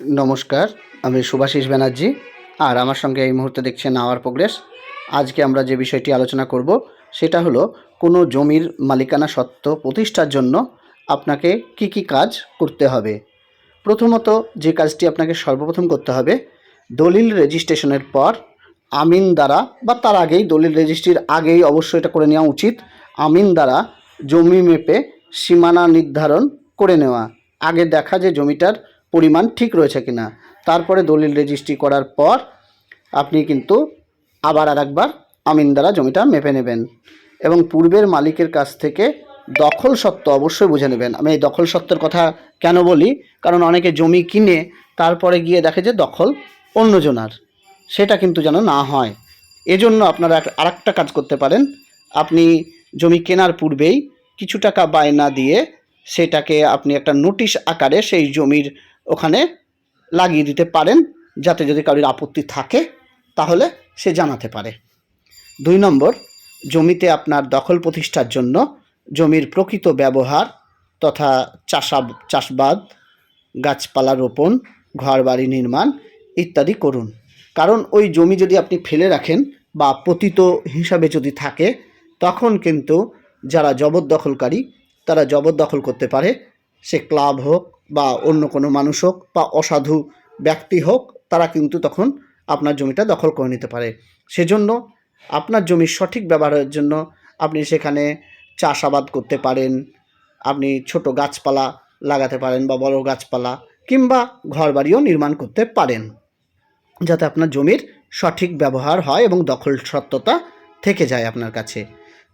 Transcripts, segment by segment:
নমস্কার, আমি সুভাষিস ব্যানার্জি। আর আমার সঙ্গে এই মুহূর্তে দেখছেন আওয়ার প্রোগ্রেস। আজকে আমরা যে বিষয়টি আলোচনা করব, সেটা হলো কোনো জমির মালিকানা সত্ত্ব প্রতিষ্ঠার জন্য আপনাকে কি কি কাজ করতে হবে। প্রথমত যে কাজটি আপনাকে সর্বপ্রথম করতে হবে, দলিল রেজিস্ট্রেশনের পর আমিন দ্বারা বা তার আগেই দলিল রেজিস্ট্রির আগেই অবশ্যই এটা করে নেওয়া উচিত, আমিন দ্বারা জমি মেপে সীমানা নির্ধারণ করে নেওয়া। আগে দেখা যে জমিটার পরিমাণ ঠিক রয়েছে কিনা। তারপরে দলিল রেজিস্ট্রি করার পর আপনি কিন্তু আবার আর একবার আমিন দ্বারা জমিটা মেপে নেবেন এবং পূর্বের মালিকের কাছ থেকে দখল সত্ত্ব অবশ্যই বুঝে নেবেন। আমি এই দখল সত্ত্বের কথা কেন বলি? কারণ অনেকে জমি কিনে তারপরে গিয়ে দেখে যে দখল অন্যজনার। সেটা কিন্তু যেন না হয়। এজন্য আপনারা আর একটা কাজ করতে পারেন। আপনি জমি কেনার পূর্বেই কিছু টাকা বায়না দিয়ে সেটাকে আপনি একটা নোটিশ আকারে সেই জমির ওখানে লাগিয়ে দিতে পারেন যাতে যদি কারোর আপত্তি থাকে, তাহলে সে জানাতে পারে। দুই নম্বর, জমিতে আপনার দখল প্রতিষ্ঠার জন্য জমির প্রকৃত ব্যবহার তথা চাষাব চাষবাদ, গাছপালা রোপণ, ঘরবাড়ি নির্মাণ ইত্যাদি করুন। কারণ ওই জমি যদি আপনি ফেলে রাখেন বা পতিত হিসাবে যদি থাকে, তখন কিন্তু যারা জবরদখলকারী, তারা জবরদখল করতে পারে। সে ক্লাব হোক বা অন্য কোনো মানুষ হোক বা অসাধু ব্যক্তি হোক, তারা কিন্তু তখন আপনার জমিটা দখল করে নিতে পারে। সেজন্য আপনার জমির সঠিক ব্যবহারের জন্য আপনি সেখানে চাষাবাদ করতে পারেন, আপনি ছোট গাছপালা লাগাতে পারেন বা বড় গাছপালা কিংবা ঘরবাড়িও নির্মাণ করতে পারেন, যাতে আপনার জমির সঠিক ব্যবহার হয় এবং দখল সত্যতা থেকে যায় আপনার কাছে।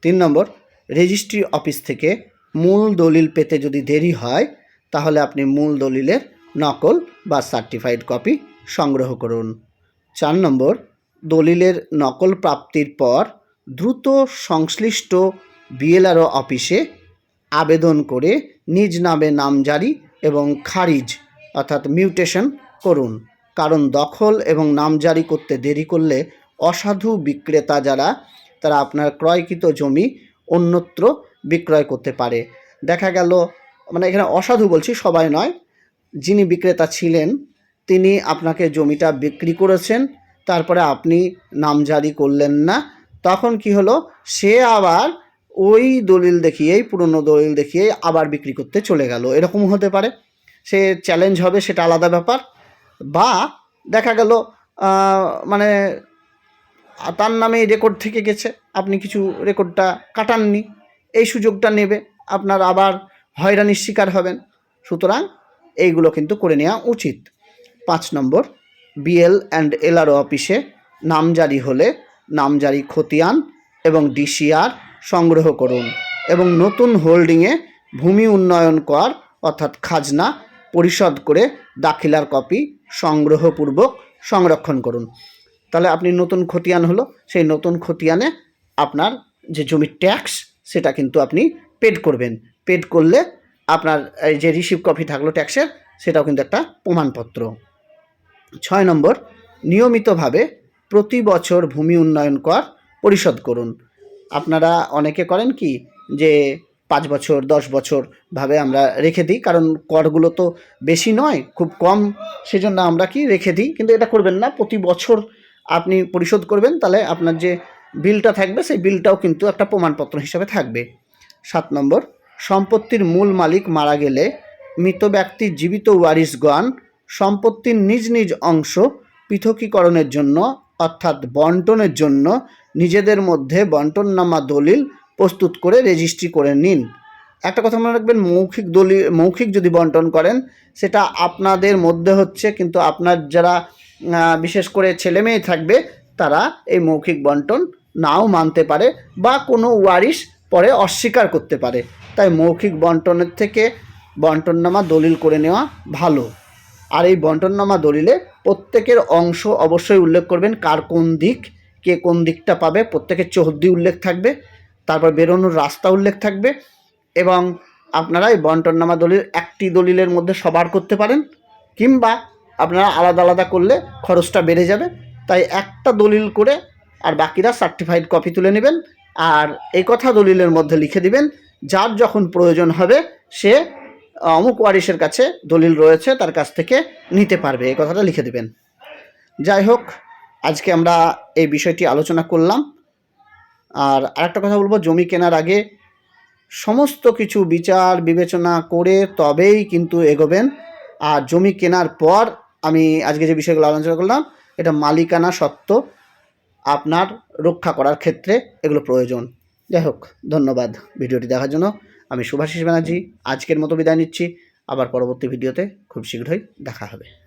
তিন নম্বর, রেজিস্ট্রি অফিস থেকে মূল দলিল পেতে যদি দেরি হয় তাহলে আপনি মূল দলিলের নকল বা সার্টিফাইড কপি সংগ্রহ করুন। চার নম্বর, দলিলের নকল প্রাপ্তির পর দ্রুত সংশ্লিষ্ট বিএলআরও অফিসে আবেদন করে নিজ নামে নামজারি এবং খারিজ অর্থাৎ মিউটেশন করুন। কারণ দখল এবং নামজারি করতে দেরি করলে অসাধু বিক্রেতা যারা, তারা আপনার ক্রয়কৃত জমি অন্যত্র বিক্রয় করতে পারে। দেখা গেল মানে এখানে অসাধু বলছি, সবাই নয়। যিনি বিক্রেতা ছিলেন, তিনি আপনাকে জমিটা বিক্রি করেছেন, তারপরে আপনি নাম জারি করলেন না। তখন কি হলো? সে আবার ওই দলিল দেখিয়েই, পুরনো দলিল দেখিয়েই আবার বিক্রি করতে চলে গেল। এরকম হতে পারে। সে চ্যালেঞ্জ হবে, সেটা আলাদা ব্যাপার। বা দেখা গেল মানে তার নামে রেকর্ড থেকে গেছে। আপনি কিছু রেকর্ডটা কাটাননি। এই সুযোগটা নেবে। আপনার আবার হয়রানির শিকার হবেন। সুতরাং এইগুলো কিন্তু করে নেওয়া উচিত। পাঁচ নম্বর, বিএল অ্যান্ড এলআরও অফিসে নামজারি হলে নামজারি খতিয়ান এবং ডিসিআর সংগ্রহ করুন এবং নতুন হোল্ডিংয়ে ভূমি উন্নয়ন কর অর্থাৎ খাজনা পরিশোধ করে দাখিলার কপি সংগ্রহপূর্বক সংরক্ষণ করুন। তাহলে আপনি নতুন খতিয়ান হলো, সেই নতুন খতিয়ানে আপনার যে জমির ট্যাক্স, সেটা কিন্তু আপনি পেড করবেন। পেড করলে আপনার এই যে রিসিভ কপি থাকল ট্যাক্সের সেটাও কিন্তু একটা প্রমাণপত্র। ছয় নম্বর, নিয়মিতভাবে প্রতি বছর ভূমি উন্নয়ন কর পরিশোধ করুন। আপনারা অনেকে করেন কি যে পাঁচ বছর, দশ বছর ভাবে আমরা রেখে দিই, কারণ করগুলো তো বেশি নয়, খুব কম। সেজন্য আমরা কি রেখে দিই, কিন্তু এটা করবেন না। প্রতি বছর আপনি পরিশোধ করবেন, তাহলে আপনার যে বিলটা থাকবে, সেই বিলটাও কিন্তু একটা প্রমাণপত্র হিসাবে থাকবে। সাত নম্বর সম্পত্তির মূল মালিক মারা গেলে মৃত ব্যক্তি জীবিত ওয়ারিশগণ সম্পত্তির নিজ নিজ অংশ পৃথকীকরণের জন্য, অর্থাৎ বন্টনের জন্য নিজেদের মধ্যে বন্টননামা দলিল প্রস্তুত করে রেজিস্ট্রি করে নিন। একটা কথা মনে রাখবেন, মৌখিক দলিল মৌখিক যদি বন্টন করেন, সেটা আপনাদের মধ্যে হচ্ছে, কিন্তু আপনার যারা বিশেষ করে ছেলে মেয়ে থাকবে, তারা এই মৌখিক বন্টন নাও মানতে পারে বা কোনো ওয়ারিশ পরে অস্বীকার করতে পারে। তাই মৌখিক বন্টনের থেকে বন্টননামা দলিল করে নেওয়া ভালো। আর এই বন্টননামা দলিলে প্রত্যেকের অংশ অবশ্যই উল্লেখ করবেন কার কোন দিক, কে কোন দিকটা পাবে, প্রত্যেকের চৌহদ্দি উল্লেখ থাকবে, তারপর বেরোনোর রাস্তা উল্লেখ থাকবে, এবং আপনারা এই বন্টননামা দলিল একটি দলিলের মধ্যে সবার করতে পারেন, কিংবা আপনারা আলাদা আলাদা করলে খরচটা বেড়ে যাবে। তাই একটা দলিল করে আর বাকিরা সার্টিফাইড কপি তুলে নেবেন আর এই কথা দলিলের মধ্যে লিখে দিবেন, যার যখন প্রয়োজন হবে, সে অমুক ওয়ারিশের কাছে দলিল রয়েছে, তার কাছ থেকে নিতে পারবে। এই কথাটা লিখে দেবেন। যাই হোক, আজকে আমরা এই বিষয়টি আলোচনা করলাম। আর আরেকটা কথা বলব, জমি কেনার আগে সমস্ত কিছু বিচার, বিবেচনা করে তবেই কিন্তু এগোবেন। আর জমি কেনার পর আমি আজকে যে বিষয়গুলো আলোচনা করলাম, এটা মালিকানা সত্ত্ব আপনার রক্ষা করার ক্ষেত্রে এগুলো প্রয়োজন। যাই হোক, ধন্যবাদ ভিডিওটি দেখার জন্য। আমি শুভাশিস ব্যানার্জি, আজকের মতো বিদায় নিচ্ছি। আবার পরবর্তী ভিডিওতে খুব শীঘ্রই দেখা হবে।